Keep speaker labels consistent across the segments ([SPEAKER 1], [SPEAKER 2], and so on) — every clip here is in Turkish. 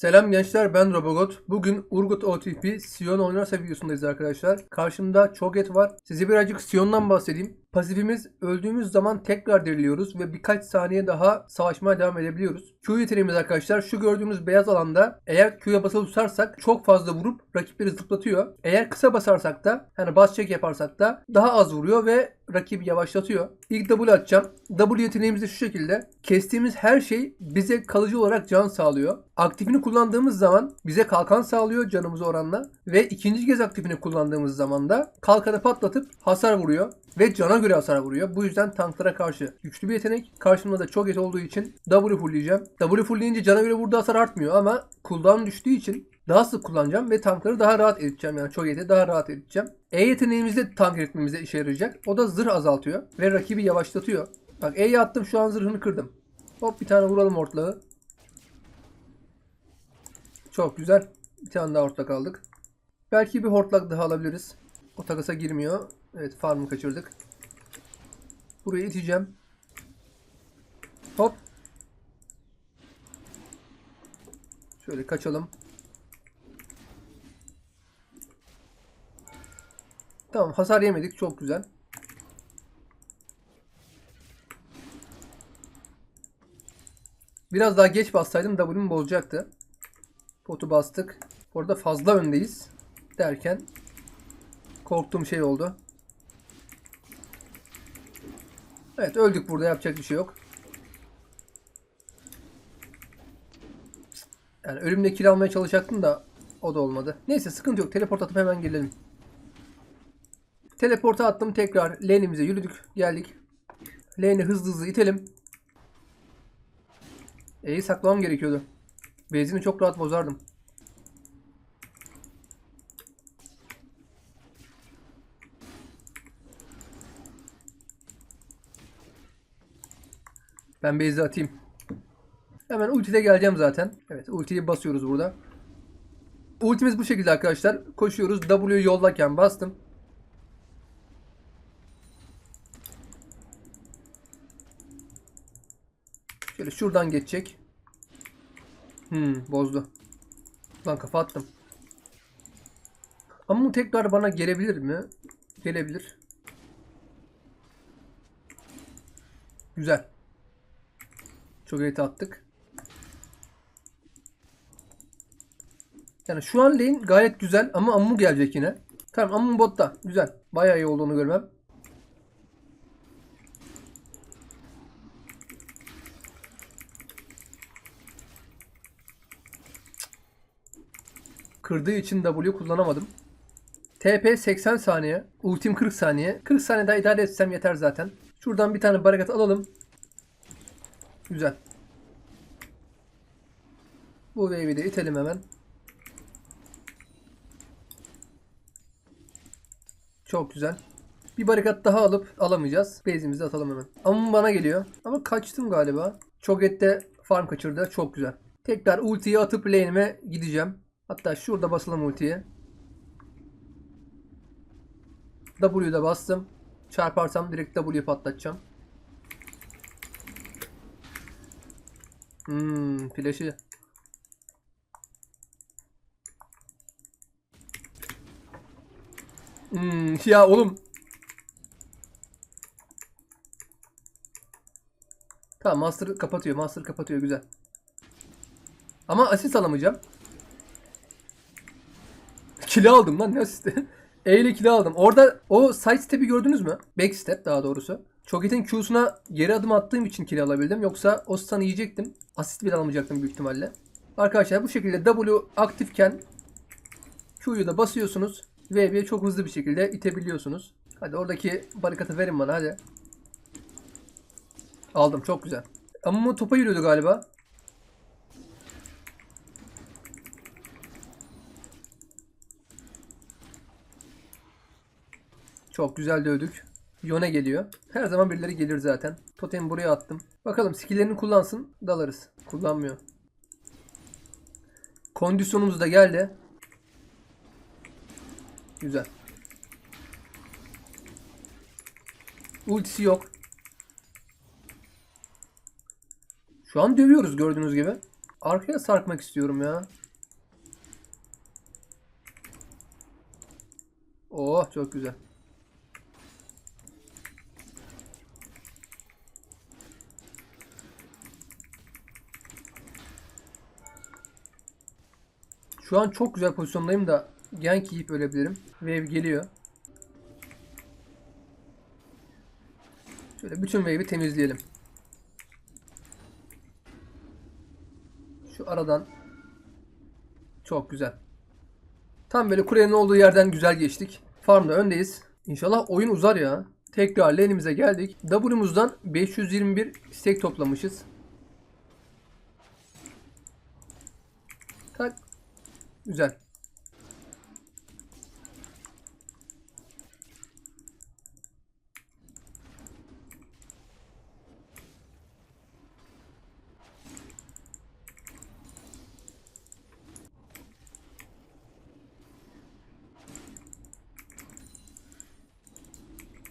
[SPEAKER 1] Selam gençler ben Robogot. Bugün Urgut OTP Sion oynarsa videosundayız arkadaşlar. Karşımda çok et var. Size birazcık Sion'dan bahsedeyim. Pasifimiz öldüğümüz zaman tekrar diriliyoruz ve birkaç saniye daha savaşmaya devam edebiliyoruz. Q yeteneğimiz arkadaşlar şu gördüğümüz beyaz alanda eğer Q'ya basılı tutarsak çok fazla vurup rakipleri zıplatıyor. Eğer kısa basarsak da hani bas çek yaparsak da daha az vuruyor ve rakibi yavaşlatıyor. İlk W atacağım. W yeteneğimiz de şu şekilde. Kestiğimiz her şey bize kalıcı olarak can sağlıyor. Aktifini kullandığımız zaman bize kalkan sağlıyor canımız oranla. Ve ikinci kez aktifini kullandığımız zaman da kalkanı patlatıp hasar vuruyor. Ve cana göre hasar vuruyor. Bu yüzden tanklara karşı güçlü bir yetenek. Karşımda da çok et olduğu için W fullleyeceğim. W fullleyince cana göre vurduğu hasar artmıyor ama cooldown düştüğü için daha sık kullanacağım ve tankları daha rahat eriteceğim. Yani çok ete daha rahat eriteceğim. E yeteneğimizde tank eritmemize işe yarayacak. O da zırh azaltıyor ve rakibi yavaşlatıyor. Bak E'ye attım şu an zırhını kırdım. Hop bir tane vuralım ortalığı. Çok güzel. Bir tane daha hortlak aldık. Belki bir hortlak daha alabiliriz. O takasa girmiyor. Evet farmı kaçırdık. Burayı iteceğim. Hop. Şöyle kaçalım. Tamam hasar yemedik. Çok güzel. Biraz daha geç bassaydım W'mu bozacaktı. Potu bastık. Orada fazla öndeyiz. Derken korktuğum şey oldu. Evet öldük burada yapacak bir şey yok. Yani ölümle kill almaya çalışacaktım da o da olmadı. Neyse sıkıntı yok. Teleport atıp hemen gelelim. Teleporta attım tekrar lane'imize yürüdük. Geldik. Lane'i hızlı hızlı itelim. E'yi saklamam gerekiyordu. Benzini çok rahat bozardım. Ben base'i atayım. Hemen ultide geleceğim zaten. Evet ultiyi basıyoruz burada. Ultimiz bu şekilde arkadaşlar. Koşuyoruz. W yoldayken bastım. Şöyle şuradan geçecek. Hmm, bozdu. Lan kafa attım. Ama bu tekrar bana gelebilir mi? Gelebilir. Güzel. Çok iyi attık. Yani şu an lane gayet güzel ama Ammu gelecek yine. Tamam Ammu botta. Güzel. Bayağı iyi olduğunu görmem. Kırdığı için W kullanamadım. TP 80 saniye. Ultim 40 saniye. 40 saniye daha idare etsem yeter zaten. Şuradan bir tane barikat alalım. Güzel. Bu wave'i de itelim hemen. Çok güzel. Bir barikat daha alıp alamayacağız. Base'imizi atalım hemen. Ama bana geliyor. Ama kaçtım galiba. Çok ette farm kaçırdı. Çok güzel. Tekrar ultiyi atıp lane'ime gideceğim. Hatta şurada basalım ultiye. W'da bastım. Çarparsam direkt W patlatacağım. Hmm, flash'ı. Hmm, ya oğlum. Tamam Master kapatıyor. Master kapatıyor güzel. Ama asist alamayacağım. Kili aldım lan ne asisti? E ile kili aldım. Orada o side step'i gördünüz mü? Back step daha doğrusu. Chogit'in Q'suna geri adım attığım için kill alabildim. Yoksa o stun'ı yiyecektim. Asist bile alamayacaktım büyük ihtimalle. Arkadaşlar bu şekilde W aktifken Q'yu da basıyorsunuz. Ve çok hızlı bir şekilde itebiliyorsunuz. Hadi oradaki barikatı verin bana hadi. Aldım çok güzel. Ama topa yürüyordu galiba. Çok güzel dövdük. Yone geliyor. Her zaman birileri gelir zaten. Totemi buraya attım. Bakalım skilllerini kullansın. Dalarız. Kullanmıyor. Kondisyonumuz da geldi. Güzel. Ultisi yok. Şu an dövüyoruz gördüğünüz gibi. Arkaya sarkmak istiyorum ya. Oh çok güzel. Şu an çok güzel pozisyondayım da gank yiyip ölebilirim. Wave geliyor. Şöyle bütün wave'i temizleyelim. Şu aradan çok güzel. Tam böyle kulenin olduğu yerden güzel geçtik. Farmda öndeyiz. İnşallah oyun uzar ya. Tekrar lane'imize geldik. W'muzdan 521 stack toplamışız. Tak. Güzel.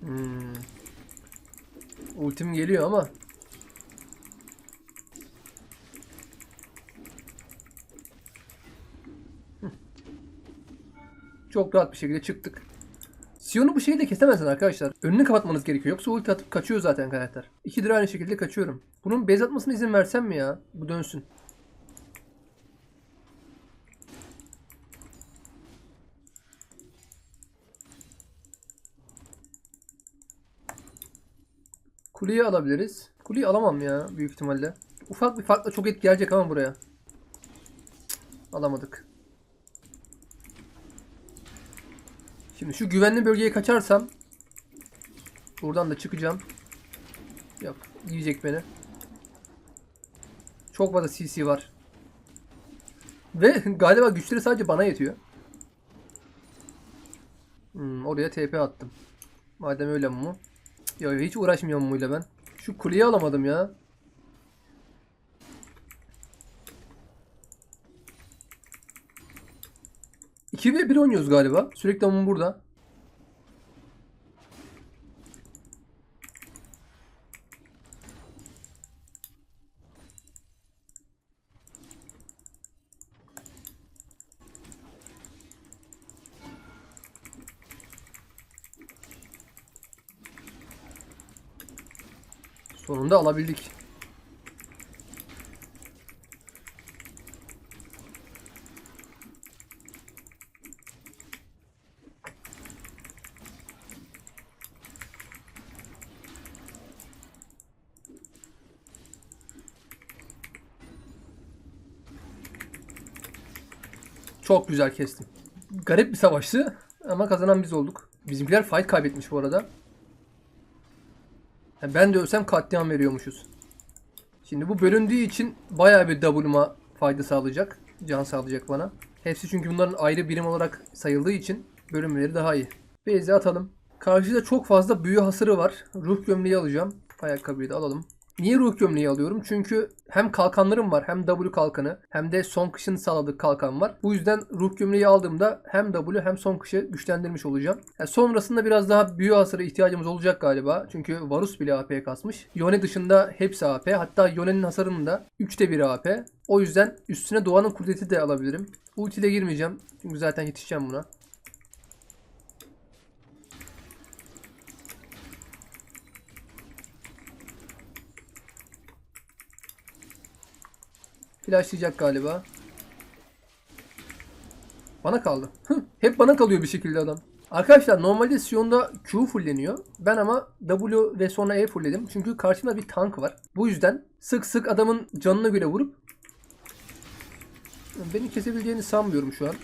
[SPEAKER 1] Hmm. Ultim geliyor ama çok rahat bir şekilde çıktık. Sion'u bu şekilde kesemezsin arkadaşlar. Önünü kapatmanız gerekiyor. Yoksa ulti atıp kaçıyor zaten karakter. İkidir aynı şekilde kaçıyorum. Bunun base atmasına izin versem mi ya? Bu dönsün. Kuleyi alabiliriz. Kuleyi alamam ya büyük ihtimalle. Ufak bir farkla çok et gelecek ama buraya. Alamadık. Şimdi şu güvenli bölgeye kaçarsam buradan da çıkacağım. Yok, yiyecek beni. Çok fazla CC var. Ve galiba güçleri sadece bana yetiyor. Hmm, oraya TP attım. Madem öyle mu? Ya hiç uğraşmıyorum muyla ben. Şu kuleyi alamadım ya. İki ve bir oynuyoruz galiba. Sürekli ama burada. Sonunda alabildik. Çok güzel kestim. Garip bir savaştı ama kazanan biz olduk. Bizimkiler fight kaybetmiş bu arada. Ha, Ben de ölsem katliam veriyormuşuz. Şimdi bu bölündüğü için bayağı bir W'ma fayda sağlayacak. Can sağlayacak bana. Hepsi çünkü bunların ayrı birim olarak sayıldığı için bölünmeleri daha iyi. Base'e atalım. Karşıda çok fazla büyü hasarı var. Ruh gömleği alacağım. Ayakkabıyı da alalım. Niye ruh gömleği alıyorum? Çünkü hem kalkanlarım var hem W kalkanı hem de son kışın sağladığı kalkan var. Bu yüzden ruh gömleği aldığımda hem W hem son kışı güçlendirmiş olacağım. Yani sonrasında biraz daha büyü hasarı ihtiyacımız olacak galiba. Çünkü Varus bile AP kasmış. Yone dışında hepsi AP. Hatta Yone'nin hasarının da 3'te 1 AP. O yüzden üstüne Doğan'ın kudreti de alabilirim. Ulti ile girmeyeceğim. Çünkü zaten yetişeceğim buna. Flashlayacak galiba. Bana kaldı. Hep bana kalıyor bir şekilde adam. Arkadaşlar normalde Sion'da Q fulleniyor. Ben ama W ve sonra E fullledim. Çünkü karşımda bir tank var. Bu yüzden sık sık adamın canına göre vurup beni kesebileceğini sanmıyorum şu an.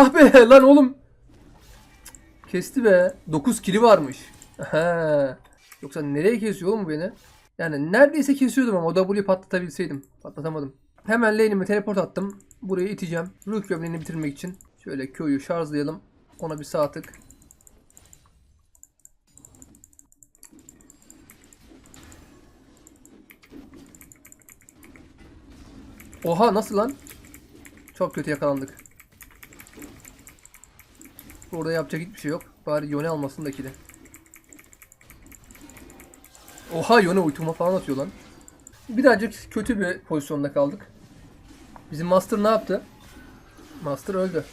[SPEAKER 1] Ah be lan oğlum. Kesti be. 9 kili varmış. Yoksa nereye kesiyor oğlum beni? Yani neredeyse kesiyordum ama o W'yi patlatabilseydim. Patlatamadım. Hemen lane'ime teleport attım. Burayı iteceğim. Rook gömleğini bitirmek için. Şöyle köyü şarjlayalım. Ona bir sağ tık. Oha nasıl lan? Çok kötü yakalandık. Burada yapacak hiçbir şey yok. Bari Yone almasın da kili. Oha Yone ultuma falan atıyor lan. Birazcık kötü bir pozisyonda kaldık. Bizim Master ne yaptı? Master öldü.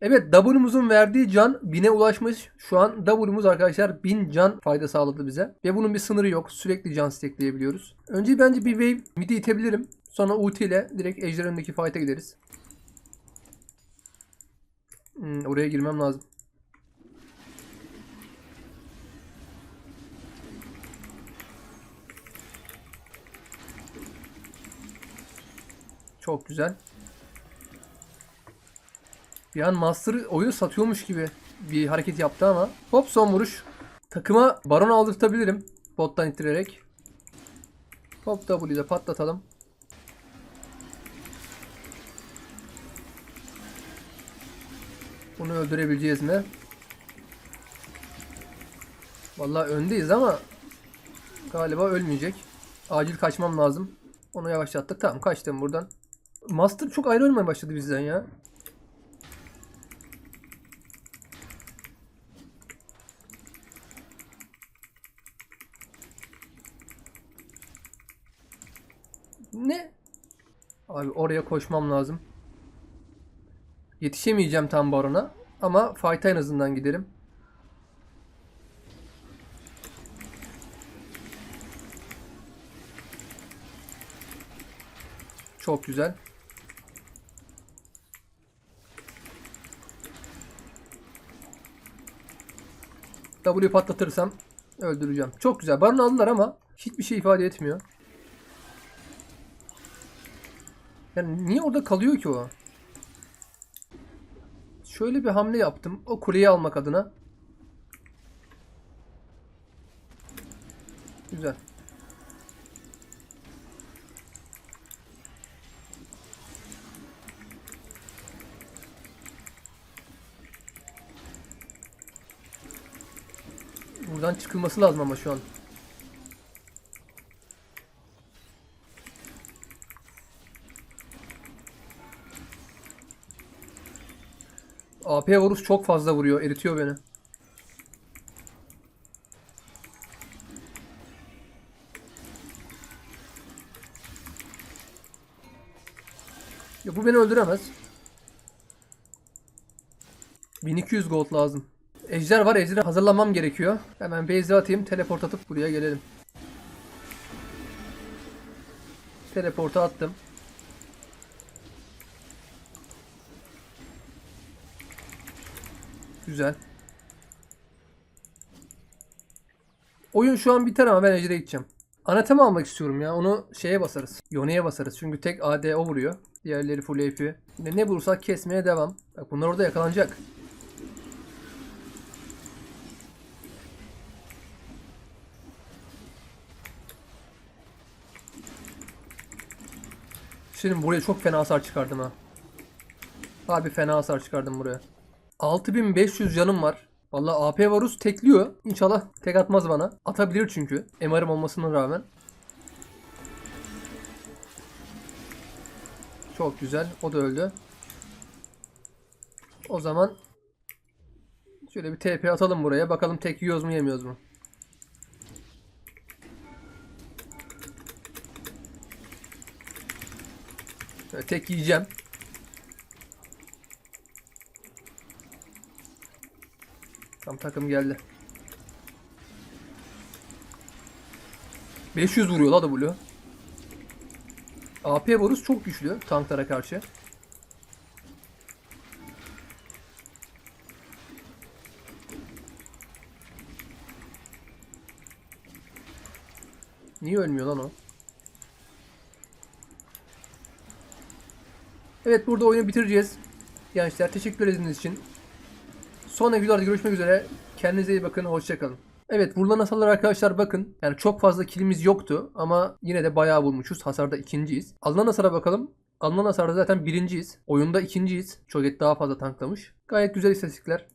[SPEAKER 1] Evet W'muzun verdiği can 1000'e ulaşmış. Şu an W'muz arkadaşlar 1000 can fayda sağladı bize. Ve bunun bir sınırı yok. Sürekli can stackleyebiliyoruz. Önce bence bir wave midi itebilirim. Sonra ulti ile direkt ejder önündeki fight'a gideriz. Hmm, oraya girmem lazım. Çok güzel. Bir an Master oyunu satıyormuş gibi bir hareket yaptı ama. Hop son vuruş. Takıma baron aldırtabilirim. Bottan ittirerek. Hop W'de patlatalım. Bunu öldürebileceğiz mi? Vallahi öndeyiz ama galiba ölmeyecek. Acil kaçmam lazım. Onu yavaşlattık. Tamam kaçtım buradan. Master çok ayrı ölmeye başladı bizden ya. Ne? Abi oraya koşmam lazım. Yetişemeyeceğim tam barona. Ama fight'a en azından giderim. Çok güzel. W patlatırsam öldüreceğim. Çok güzel. Baron aldılar ama hiçbir şey ifade etmiyor. Yani niye orada kalıyor ki o? Şöyle bir hamle yaptım. O kuleyi almak adına. Güzel. Buradan çıkılması lazım ama şu an. AP vuruş çok fazla vuruyor. Eritiyor beni. Ya bu beni öldüremez. 1200 gold lazım. Ejder var. Ejder'i hazırlamam gerekiyor. Hemen base'e atayım. Teleport atıp buraya gelelim. Teleport'a attım. Güzel. Oyun şu an biter ama ben Ejder'e gideceğim. Anatema almak istiyorum ya. Onu şeye basarız. Yone'ye basarız. Çünkü tek AD o vuruyor. Diğerleri full AP. Ne, ne bulursak kesmeye devam. Bak bunlar orada yakalanacak. Şimdi buraya çok fena hasar çıkardım ha. Abi fena hasar çıkardım buraya. 6500 canım var. Vallahi AP Varus tekliyor. İnşallah tek atmaz bana. Atabilir çünkü. MR'ım olmasına rağmen. Çok güzel. O da öldü. O zaman şöyle bir TP atalım buraya. Bakalım tek yiyoruz mu yemiyoruz mu? Tek yiyeceğim. Tam takım geldi. 500 vuruyor la W. AP Varus çok güçlü tanklara karşı. Niye ölmüyor lan o? Evet burada oyunu bitireceğiz. Gençler teşekkür ediniz için. Sonraki videolarda görüşmek üzere. Kendinize iyi bakın. Hoşçakalın. Evet vurulan hasarlar arkadaşlar bakın. Yani çok fazla kilimiz yoktu ama yine de bayağı vurmuşuz. Hasarda ikinciyiz. Alınan hasara bakalım. Alınan hasarda zaten birinciyiz. Oyunda ikinciyiz. Choget daha fazla tanklamış. Gayet güzel istatistikler.